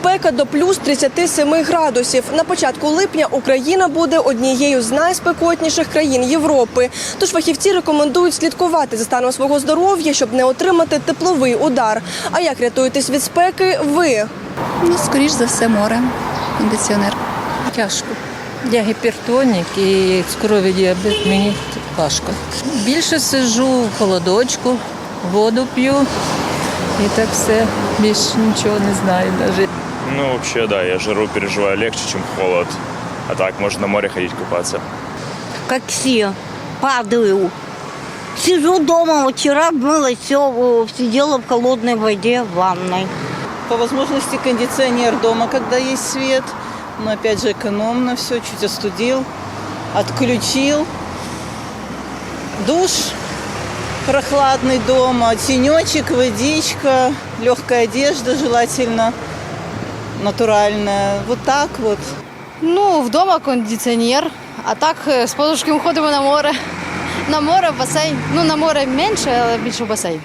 Спека до плюс 37 градусів. На початку липня Україна буде однією з найспекотніших країн Європи. Тож фахівці рекомендують слідкувати за станом свого здоров'я, щоб не отримати тепловий удар. А як рятуєтесь від спеки ви? Ну, скоріш за все, море, кондиціонер. Тяжко. Я гіпертонік і цукровий діабет, мені важко. Більше сиджу в холодочку, воду п'ю і так все. Більше нічого не знаю навіть. Ну, вообще, да, я жару переживаю легче, чем холод. А так, можно на море ходить купаться. как все, падаю. Сижу дома, вчера мылась, все, сидела в холодной воде в ванной. По возможности кондиционер дома, когда есть свет. Но опять же экономно все, чуть остудил, отключил. Душ прохладный дома, тенечек, водичка, легкая одежда желательно, натуральная. Вот так вот. Ну, вдома кондиціонер, а так е, з подушки ходимо на море. На море, в басейн. Ну, на море менше, але більше в басейн.